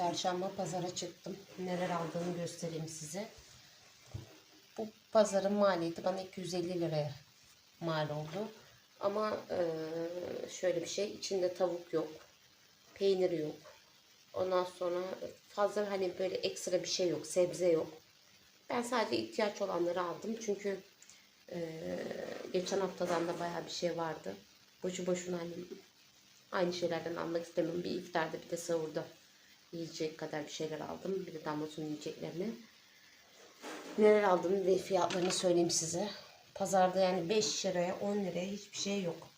Çarşamba pazara çıktım. Neler aldığımı göstereyim size. Bu pazarın maliyeti bana 250 liraya mal oldu. Ama eee, şöyle bir şey içinde tavuk yok. Peynir yok. Ondan sonra fazla hani böyle ekstra bir şey yok. Sebze yok. Ben sadece ihtiyaç olanları aldım. Çünkü eee, geçen haftadan da bayağı bir şey vardı. Boşu boşuna hani aynı şeylerden almak istemiyorum. Bir iftarda bir de sahurda yiyecek kadar bir şeyler aldım. Bir de damlasının yiyeceklerini. Neler aldım ve fiyatlarını söyleyeyim size. Pazarda yani 5 liraya 10 liraya hiçbir şey yok.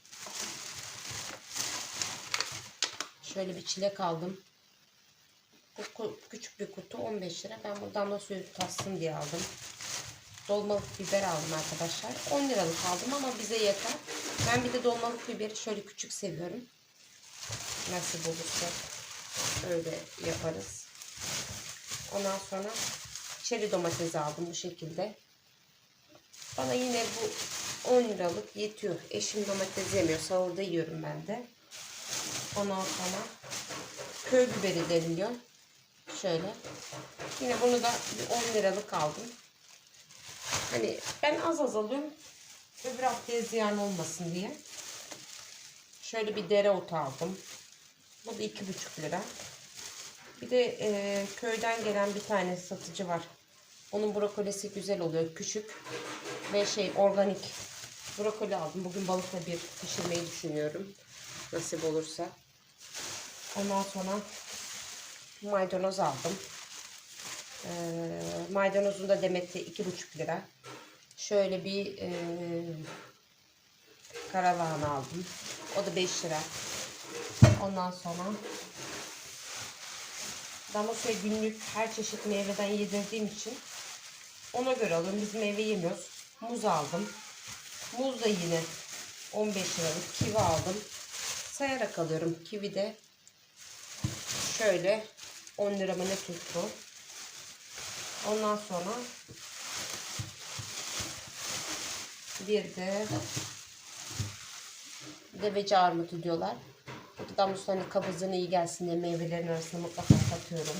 Şöyle bir çilek aldım. Bu küçük bir kutu 15 lira. Ben buradan da suyu tatsın diye aldım. Dolmalık biber aldım arkadaşlar. 10 liralık aldım ama bize yeter. Ben bir de dolmalık biberi şöyle küçük seviyorum. Nasıl olursa öyle yaparız. Ondan sonra çeri domatesi aldım bu şekilde. Bana yine bu 10 liralık yetiyor. Eşim domates yemiyor. Sahurda yiyorum ben de. Ondan sonra köy biberi deniliyor. Şöyle. Yine bunu da bir 10 liralık aldım. Hani ben az az alıyorum. Öbür haftaya ziyan olmasın diye. Şöyle bir dereotu aldım. Bu da iki buçuk lira. Bir de e, köyden gelen bir tane satıcı var. Onun brokolisi güzel oluyor. Küçük ve şey organik. Brokoli aldım. Bugün balıkla bir pişirmeyi düşünüyorum. Nasip olursa. Ondan sonra maydanoz aldım. E, maydanozun da demeti iki buçuk lira. Şöyle bir e, karalahana aldım. O da 5 lira. Ondan sonra Damasya günlük her çeşit meyveden yedirdiğim için ona göre alıyorum. Biz meyve yemiyoruz. Muz aldım. Muz da yine 15 liralık. Kivi aldım. Sayarak alıyorum. Kivi de şöyle 10 lira mı ne tuttu. Ondan sonra bir de deveci armutu diyorlar. Bu da hani kabızlığına iyi gelsin diye meyvelerin arasına mutlaka katıyorum.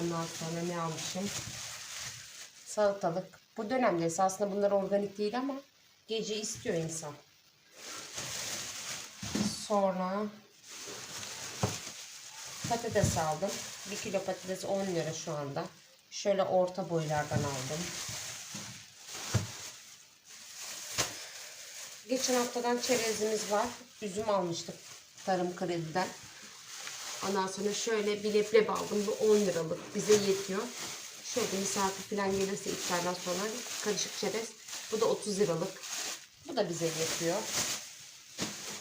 Ondan sonra ne almışım? Salatalık. Bu dönemde esasında bunlar organik değil ama gece istiyor insan. Sonra patates aldım. 1 kilo patates 10 lira şu anda. Şöyle orta boylardan aldım. Geçen haftadan çerezimiz var. Üzüm almıştık tarım krediden. Ondan sonra şöyle bir leblebi aldım. Bu 10 liralık. Bize yetiyor. Şöyle misafir falan gelirse iftardan sonra karışık çerez. Bu da 30 liralık. Bu da bize yetiyor.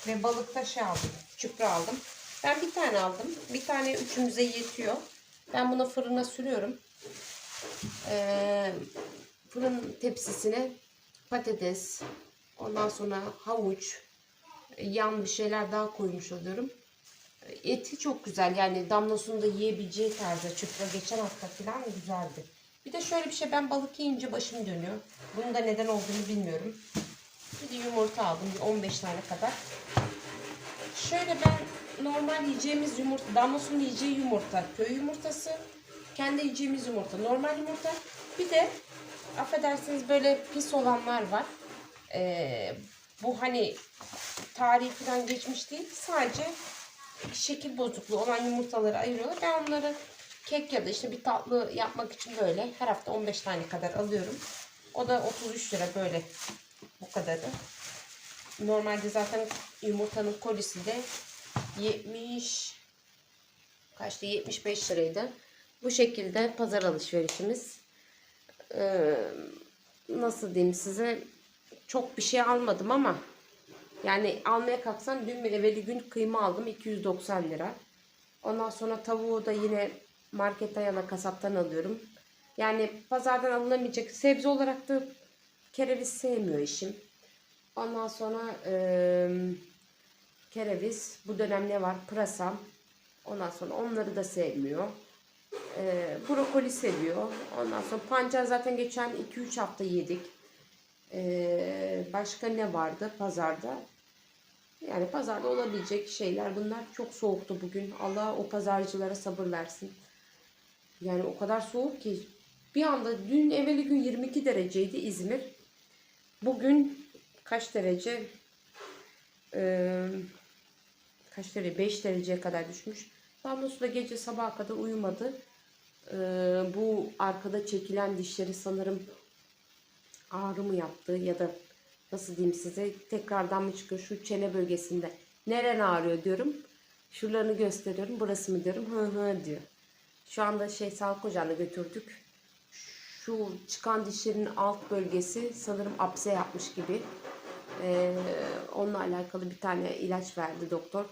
Ve balıkta şey aldım. Çupra aldım. Ben bir tane aldım. Bir tane üçümüze yetiyor. Ben bunu fırına sürüyorum. Ee, fırın tepsisine patates, ondan sonra havuç, yan bir şeyler daha koymuş oluyorum. Eti çok güzel yani damlasını da yiyebileceği tarzda çupra geçen hafta falan güzeldi. Bir de şöyle bir şey ben balık yiyince başım dönüyor. Bunun da neden olduğunu bilmiyorum. Bir de yumurta aldım bir 15 tane kadar. Şöyle ben normal yiyeceğimiz yumurta, damlasının yiyeceği yumurta, köy yumurtası, kendi yiyeceğimiz yumurta, normal yumurta. Bir de affedersiniz böyle pis olanlar var. Ee, bu hani tarihi falan geçmiş değil. Sadece şekil bozukluğu olan yumurtaları ayırıyorlar. Ben onları kek ya da işte bir tatlı yapmak için böyle her hafta 15 tane kadar alıyorum. O da 33 lira böyle bu kadarı. Normalde zaten yumurtanın kolisi de 70 kaçtı 75 liraydı. Bu şekilde pazar alışverişimiz. Ee, nasıl diyeyim size çok bir şey almadım ama yani almaya kalksam dün bir evveli gün kıyma aldım 290 lira. Ondan sonra tavuğu da yine marketten ya da kasaptan alıyorum. Yani pazardan alınamayacak sebze olarak da kereviz sevmiyor eşim. Ondan sonra eee kereviz bu dönem ne var? Pırasam. Ondan sonra onları da sevmiyor. Eee, brokoli seviyor. Ondan sonra pancar zaten geçen 2-3 hafta yedik. Ee, başka ne vardı pazarda? Yani pazarda olabilecek şeyler bunlar. Çok soğuktu bugün. Allah o pazarcılara sabır versin. Yani o kadar soğuk ki bir anda dün evveli gün 22 dereceydi İzmir. Bugün kaç derece? Ee, kaç derece? 5 dereceye kadar düşmüş. Damlosu da gece sabaha kadar uyumadı. Ee, bu arkada çekilen dişleri sanırım ağrı mı yaptı ya da nasıl diyeyim size tekrardan mı çıkıyor şu çene bölgesinde. Neren ağrıyor diyorum. Şuralarını gösteriyorum. Burası mı diyorum. Hı hı diyor. Şu anda şey sağlık ocağına götürdük. Şu çıkan dişlerin alt bölgesi sanırım apse yapmış gibi. Ee, onunla alakalı bir tane ilaç verdi doktor.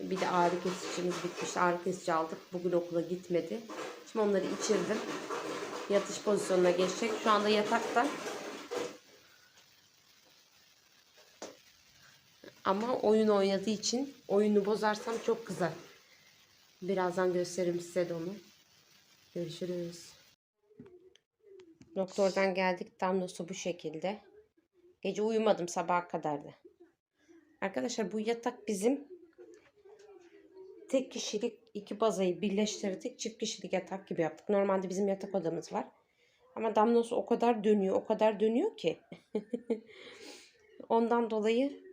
Bir de ağrı kesicimiz bitmişti. Ağrı kesici aldık. Bugün okula gitmedi. Şimdi onları içirdim. Yatış pozisyonuna geçecek. Şu anda yatakta. Ama oyun oynadığı için oyunu bozarsam çok kızar. Birazdan gösteririm size de onu. Görüşürüz. Doktordan geldik. Damlosu bu şekilde. Gece uyumadım sabaha kadardı. Arkadaşlar bu yatak bizim tek kişilik iki bazayı birleştirdik. Çift kişilik yatak gibi yaptık. Normalde bizim yatak odamız var. Ama damlosu o kadar dönüyor, o kadar dönüyor ki. Ondan dolayı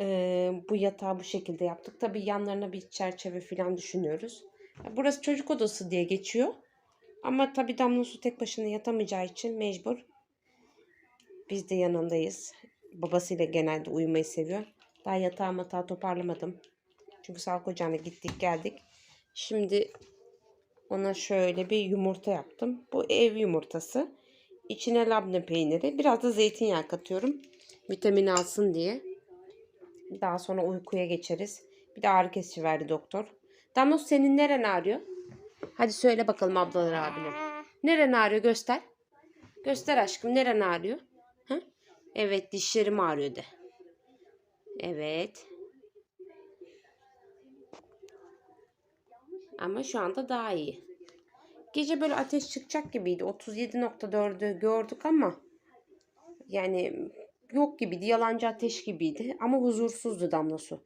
e, bu yatağı bu şekilde yaptık. Tabii yanlarına bir çerçeve falan düşünüyoruz. Burası çocuk odası diye geçiyor. Ama tabii damlosu tek başına yatamayacağı için mecbur. Biz de yanındayız. Babasıyla genelde uyumayı seviyor. Daha yatağı matağı toparlamadım. Çünkü sağlık ocağına gittik geldik. Şimdi ona şöyle bir yumurta yaptım. Bu ev yumurtası. İçine labne peyniri. Biraz da zeytinyağı katıyorum. Vitamin alsın diye. Daha sonra uykuya geçeriz. Bir de ağrı kesici verdi doktor. Damlos senin neren ağrıyor? Hadi söyle bakalım ablalar abiler. Neren ağrıyor göster. Göster aşkım neren ağrıyor? Ha? Evet dişlerim ağrıyor de. Evet. Ama şu anda daha iyi. Gece böyle ateş çıkacak gibiydi. 37.4'ü gördük ama yani yok gibiydi. Yalancı ateş gibiydi. Ama huzursuzdu damlası.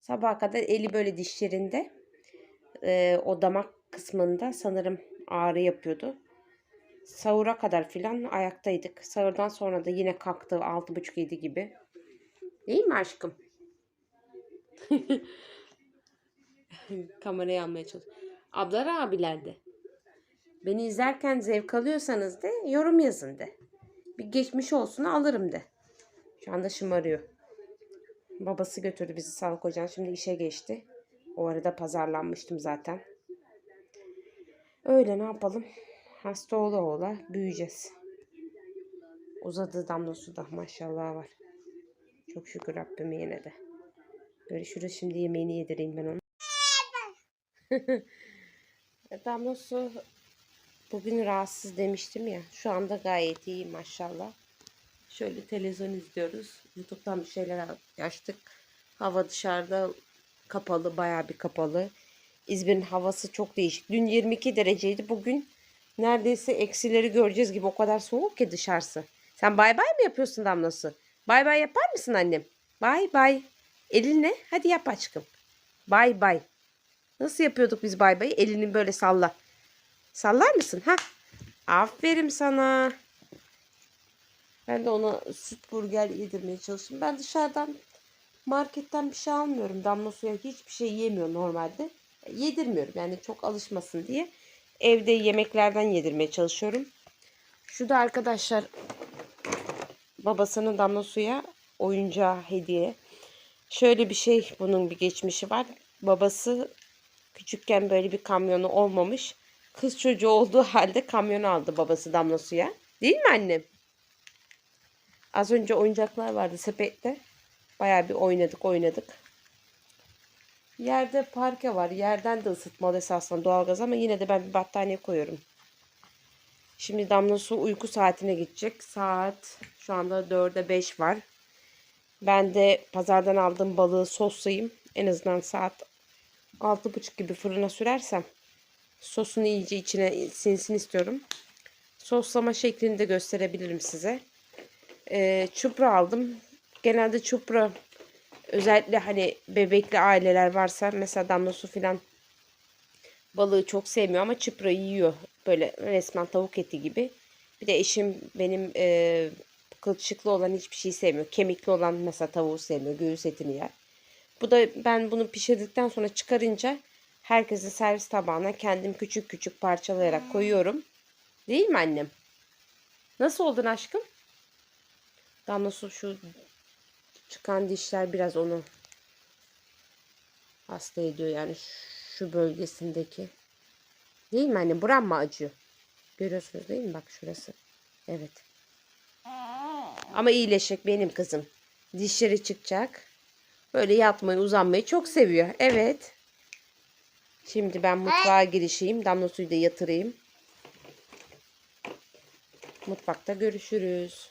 Sabaha kadar eli böyle dişlerinde e, o damak kısmında sanırım ağrı yapıyordu. Sahura kadar filan ayaktaydık. Sahurdan sonra da yine kalktı 6.30-7 gibi. Değil mi aşkım? Kamerayı almaya çalış. Ablar abiler de. Beni izlerken zevk alıyorsanız de yorum yazın de. Bir geçmiş olsun alırım de. Şu anda şımarıyor. Babası götürdü bizi sağlık ocağına. Şimdi işe geçti. O arada pazarlanmıştım zaten. Öyle ne yapalım? Hasta ola ola büyüyeceğiz. Uzadı damlosu da maşallah var. Çok şükür Rabbime yine de. Görüşürüz. Şimdi yemeğini yedireyim ben onu. damlosu bugün rahatsız demiştim ya. Şu anda gayet iyi maşallah. Şöyle televizyon izliyoruz. Youtube'dan bir şeyler açtık. Hava dışarıda kapalı, bayağı bir kapalı. İzmir'in havası çok değişik. Dün 22 dereceydi. Bugün neredeyse eksileri göreceğiz gibi o kadar soğuk ki dışarısı. Sen bay bay mı yapıyorsun damlası? Bay bay yapar mısın annem? Bay bay. Elinle hadi yap aşkım. Bay bay. Nasıl yapıyorduk biz bay bayı? Elini böyle salla. Sallar mısın? Ha? Aferin sana. Ben de ona süt burger yedirmeye çalıştım. Ben dışarıdan marketten bir şey almıyorum. Damla suya hiçbir şey yemiyor normalde. Yedirmiyorum yani çok alışmasın diye. Evde yemeklerden yedirmeye çalışıyorum. Şu da arkadaşlar babasının damla suya oyuncağı hediye. Şöyle bir şey bunun bir geçmişi var. Babası küçükken böyle bir kamyonu olmamış. Kız çocuğu olduğu halde kamyonu aldı babası damla suya. Değil mi annem? Az önce oyuncaklar vardı sepette. Bayağı bir oynadık oynadık. Yerde parke var. Yerden de ısıtmalı esasında doğalgaz ama yine de ben bir battaniye koyuyorum. Şimdi damla su uyku saatine gidecek. Saat şu anda 4'e 5 var. Ben de pazardan aldığım balığı soslayayım. En azından saat 6.30 gibi fırına sürersem sosunu iyice içine sinsin istiyorum. Soslama şeklini de gösterebilirim size. Ee, çupra aldım. Genelde çupra Özellikle hani bebekli aileler varsa mesela damla su filan balığı çok sevmiyor ama çıpra yiyor. Böyle resmen tavuk eti gibi. Bir de eşim benim e, kılçıklı olan hiçbir şey sevmiyor. Kemikli olan mesela tavuğu sevmiyor. Göğüs etini yer. Bu da ben bunu pişirdikten sonra çıkarınca herkesin servis tabağına kendim küçük küçük parçalayarak koyuyorum. Değil mi annem? Nasıl oldun aşkım? Damla su şu çıkan dişler biraz onu hasta ediyor yani şu bölgesindeki. Değil mi anne? Buram mı acıyor? Görüyorsunuz değil mi? Bak şurası. Evet. Ama iyileşecek benim kızım. Dişleri çıkacak. Böyle yatmayı, uzanmayı çok seviyor. Evet. Şimdi ben mutfağa girişeyim. Damla suyu da yatırayım. Mutfakta görüşürüz.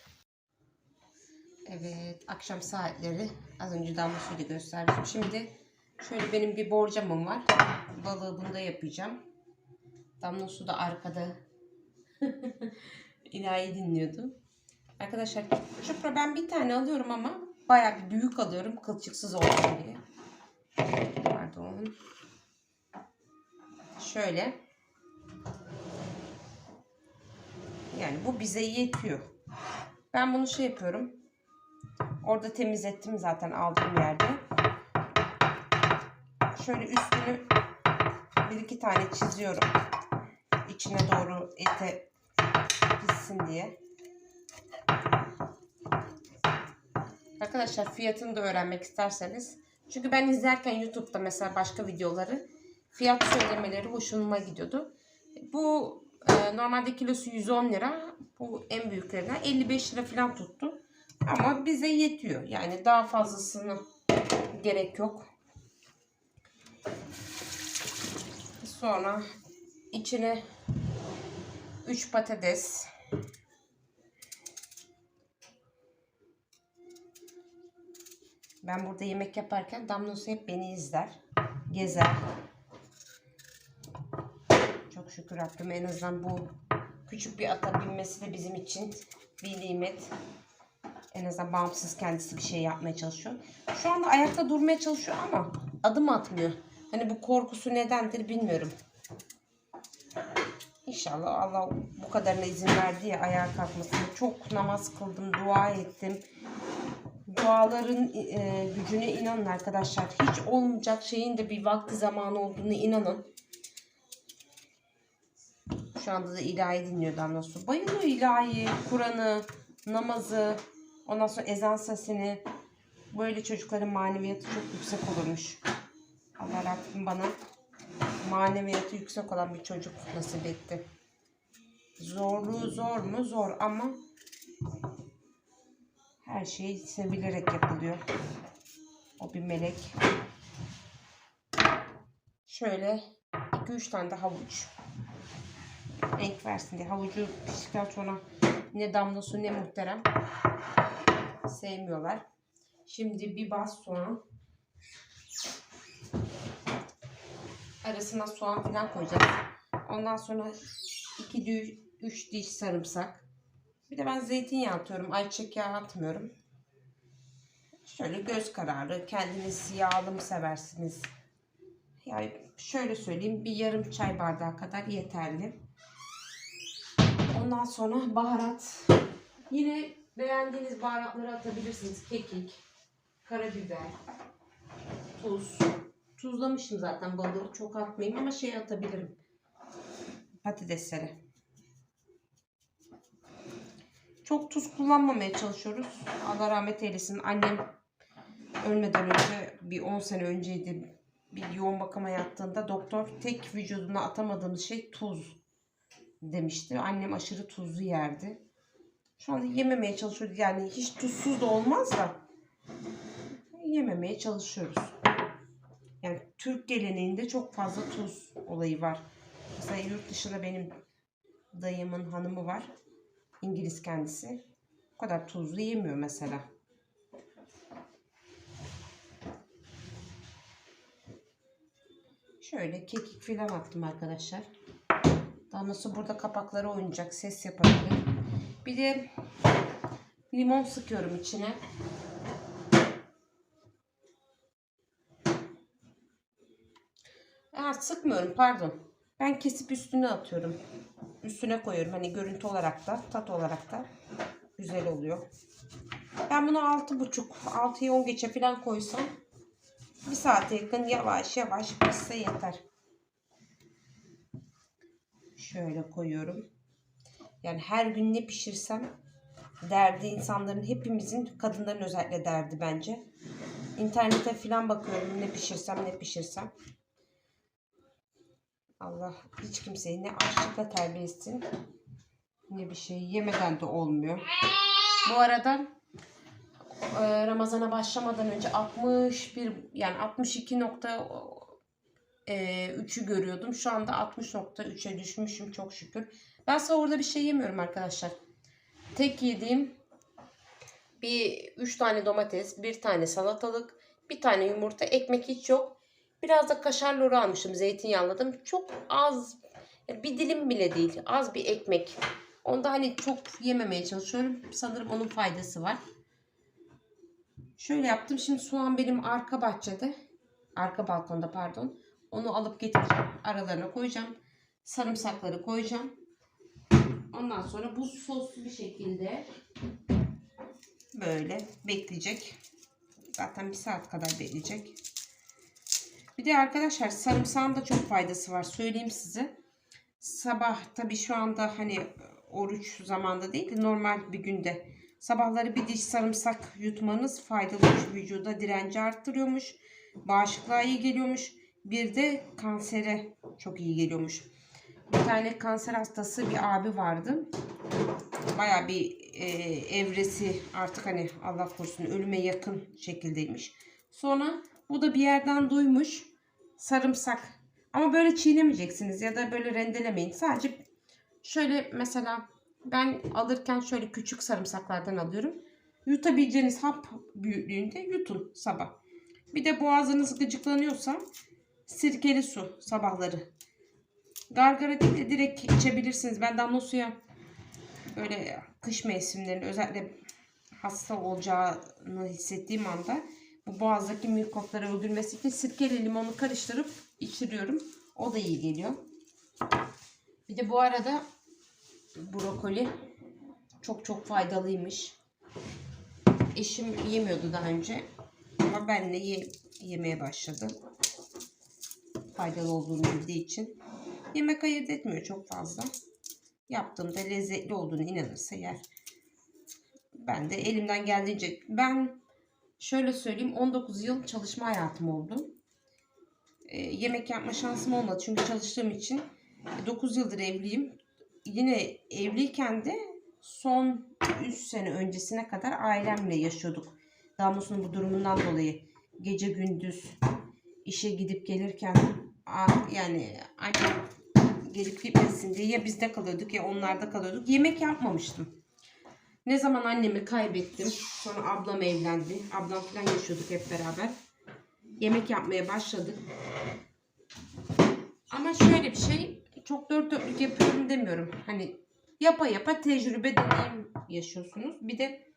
Evet, akşam saatleri. Az önce damla suyu da gösterdim. Şimdi şöyle benim bir borcamım var. Balığı bunda yapacağım. Damla su da arkada. İlahi dinliyordum. Arkadaşlar çupra ben bir tane alıyorum ama bayağı bir büyük alıyorum kılçıksız olsun diye. Pardon. Şöyle. Yani bu bize yetiyor. Ben bunu şey yapıyorum. Orada temizlettim zaten aldığım yerde. Şöyle üstünü bir iki tane çiziyorum. İçine doğru ete pişsin diye. Arkadaşlar fiyatını da öğrenmek isterseniz. Çünkü ben izlerken YouTube'da mesela başka videoları fiyat söylemeleri hoşuma gidiyordu. Bu e, normalde kilosu 110 lira. Bu en büyüklerinden 55 lira falan tuttu. Ama bize yetiyor. Yani daha fazlasını gerek yok. Sonra içine 3 patates Ben burada yemek yaparken Damlosu hep beni izler. Gezer. Çok şükür Rabbim en azından bu küçük bir ata binmesi de bizim için bir nimet. En azından bağımsız kendisi bir şey yapmaya çalışıyor. Şu anda ayakta durmaya çalışıyor ama adım atmıyor. Hani bu korkusu nedendir bilmiyorum. İnşallah Allah bu kadarına izin verdi ya ayağa kalkmasına. Çok namaz kıldım, dua ettim. Duaların e, gücüne inanın arkadaşlar. Hiç olmayacak şeyin de bir vakti zamanı olduğunu inanın. Şu anda da ilahi dinliyor Damla Su. Bayılıyor ilahi, Kur'an'ı, namazı, ondan sonra ezan sesini. Böyle çocukların maneviyatı çok yüksek olurmuş. Allah Rabbim bana maneviyatı yüksek olan bir çocuk nasip etti. Zorluğu zor mu? Zor ama her şey sevilerek yapılıyor. O bir melek. Şöyle 2-3 tane de havuç. Renk versin diye. Havucu piştikten sonra ne damla su ne muhterem. Sevmiyorlar. Şimdi bir bas soğan. Arasına soğan falan koyacağız. Ondan sonra 2 3 diş sarımsak. Bir de ben zeytinyağı atıyorum. Ayçiçek yağı atmıyorum. Şöyle göz kararı. Kendiniz yağlı mı seversiniz? Yani şöyle söyleyeyim. Bir yarım çay bardağı kadar yeterli. Ondan sonra baharat. Yine beğendiğiniz baharatları atabilirsiniz. Kekik, karabiber, tuz. Tuzlamışım zaten balığı. Çok atmayayım ama şey atabilirim. Patatesleri. Çok tuz kullanmamaya çalışıyoruz. Allah rahmet eylesin. Annem ölmeden önce bir 10 sene önceydi. Bir yoğun bakıma yattığında doktor tek vücuduna atamadığımız şey tuz demişti. Annem aşırı tuzlu yerdi. Şu anda yememeye çalışıyoruz. Yani hiç tuzsuz da olmaz da yememeye çalışıyoruz. Yani Türk geleneğinde çok fazla tuz olayı var. Mesela yurt dışında benim dayımın hanımı var. İngiliz kendisi. O kadar tuzlu yemiyor mesela. Şöyle kekik filan attım arkadaşlar. Daha nasıl burada kapakları oynayacak. Ses yapabilir. Bir de limon sıkıyorum içine. E, ha, sıkmıyorum pardon. Ben kesip üstüne atıyorum. Üstüne koyuyorum. Hani görüntü olarak da tat olarak da güzel oluyor. Ben bunu 6.5 6'yı 10 geçe falan koysam bir saate yakın yavaş yavaş pişse yeter. Şöyle koyuyorum. Yani her gün ne pişirsem derdi insanların hepimizin kadınların özellikle derdi bence. İnternete falan bakıyorum ne pişirsem ne pişirsem. Allah hiç kimseyi ne açlıkla terbiye etsin ne bir şey yemeden de olmuyor. Bu arada e, Ramazan'a başlamadan önce 61 yani 62.3'ü görüyordum. Şu anda 60.3'e düşmüşüm çok şükür. Ben sahurda bir şey yemiyorum arkadaşlar. Tek yediğim bir 3 tane domates, bir tane salatalık, bir tane yumurta, ekmek hiç yok. Biraz da kaşar loru almıştım, zeytinyağladım. Çok az, bir dilim bile değil, az bir ekmek. Onda hani çok yememeye çalışıyorum. Sanırım onun faydası var. Şöyle yaptım. Şimdi soğan benim arka bahçede. Arka balkonda pardon. Onu alıp getireceğim. Aralarına koyacağım. Sarımsakları koyacağım. Ondan sonra bu soslu bir şekilde böyle bekleyecek. Zaten bir saat kadar bekleyecek. Bir de arkadaşlar sarımsağın da çok faydası var. Söyleyeyim size. Sabah tabii şu anda hani oruç zamanda değil de normal bir günde sabahları bir diş sarımsak yutmanız faydalıymış. Vücuda direnci arttırıyormuş. Bağışıklığa iyi geliyormuş. Bir de kansere çok iyi geliyormuş. Bir tane kanser hastası bir abi vardı. Baya bir e, evresi artık hani Allah korusun ölüme yakın şekildeymiş. Sonra bu da bir yerden duymuş sarımsak. Ama böyle çiğnemeyeceksiniz ya da böyle rendelemeyin. Sadece şöyle mesela ben alırken şöyle küçük sarımsaklardan alıyorum. Yutabileceğiniz hap büyüklüğünde yutun sabah. Bir de boğazınız gıcıklanıyorsa sirkeli su sabahları. Gargara değil de direkt içebilirsiniz. Ben damla suya böyle kış mevsimlerinde özellikle hasta olacağını hissettiğim anda bu boğazdaki mikropları öldürmesi için sirkeli limonu karıştırıp içiriyorum. O da iyi geliyor. Bir de bu arada brokoli çok çok faydalıymış. Eşim yemiyordu daha önce ama benle ye, yemeye başladı. Faydalı olduğunu bildiği için. Yemek ayırt etmiyor çok fazla. Yaptığımda lezzetli olduğunu inanırsa yer. Ben de elimden geldiğince ben şöyle söyleyeyim 19 yıl çalışma hayatım oldu. Ee, yemek yapma şansım olmadı çünkü çalıştığım için 9 yıldır evliyim. Yine evliyken de son 3 sene öncesine kadar ailemle yaşıyorduk. Damus'un bu durumundan dolayı gece gündüz işe gidip gelirken yani annem gelip gitmesin diye ya bizde kalıyorduk ya onlarda kalıyorduk. Yemek yapmamıştım. Ne zaman annemi kaybettim. Sonra ablam evlendi. Ablam falan yaşıyorduk hep beraber. Yemek yapmaya başladık. Ama şöyle bir şey. Çok dört dörtlük yapıyorum demiyorum. Hani yapa yapa tecrübe deneyim yaşıyorsunuz. Bir de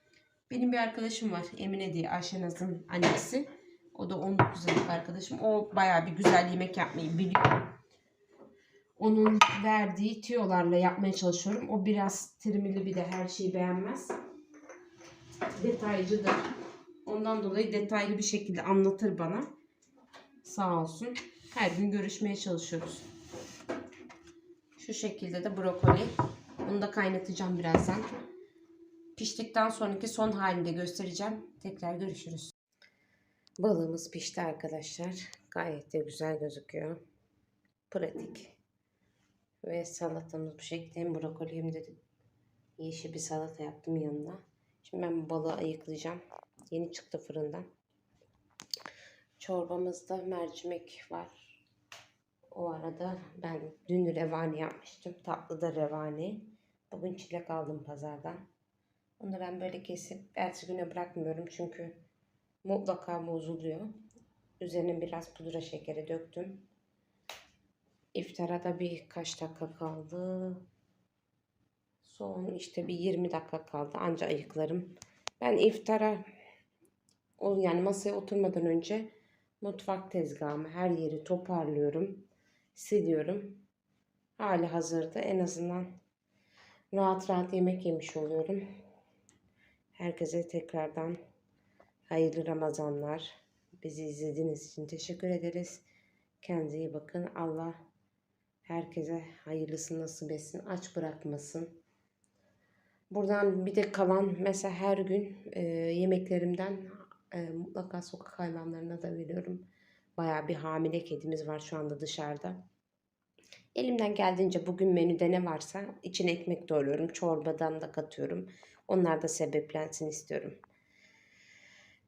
benim bir arkadaşım var. Emine diye Ayşenaz'ın annesi. O da 19 yıllık arkadaşım. O bayağı bir güzel yemek yapmayı biliyor. Onun verdiği tiyolarla yapmaya çalışıyorum. O biraz trimili bir de her şeyi beğenmez. Detaycıdır. Ondan dolayı detaylı bir şekilde anlatır bana. Sağ olsun. Her gün görüşmeye çalışıyoruz. Şu şekilde de brokoli. Bunu da kaynatacağım birazdan. Piştikten sonraki son halini de göstereceğim. Tekrar görüşürüz. Balığımız pişti arkadaşlar. Gayet de güzel gözüküyor. Pratik. Ve salatamız bu şekilde. Hem brokoli hem de yeşil bir salata yaptım yanına. Şimdi ben balığı ayıklayacağım. Yeni çıktı fırından. Çorbamızda mercimek var. O arada ben dün revani yapmıştım. Tatlı da revani. Bugün çilek aldım pazardan. Onu ben böyle kesip ertesi güne bırakmıyorum. Çünkü mutlaka bozuluyor. Üzerine biraz pudra şekeri döktüm. İftara da birkaç dakika kaldı. Son işte bir 20 dakika kaldı. Anca ayıklarım. Ben iftara yani masaya oturmadan önce mutfak tezgahımı her yeri toparlıyorum. siliyorum. Hali hazırda en azından rahat rahat yemek yemiş oluyorum. Herkese tekrardan hayırlı Ramazanlar. Bizi izlediğiniz için teşekkür ederiz. Kendinize iyi bakın. Allah herkese hayırlısı nasip etsin. Aç bırakmasın. Buradan bir de kalan mesela her gün e, yemeklerimden e, mutlaka sokak hayvanlarına da veriyorum. Bayağı bir hamile kedimiz var şu anda dışarıda. Elimden geldiğince bugün menüde ne varsa içine ekmek doğruyorum. Çorbadan da katıyorum. Onlar da sebeplensin istiyorum.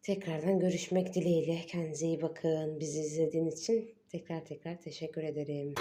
Tekrardan görüşmek dileğiyle. Kendinize iyi bakın. Bizi izlediğiniz için tekrar tekrar teşekkür ederim.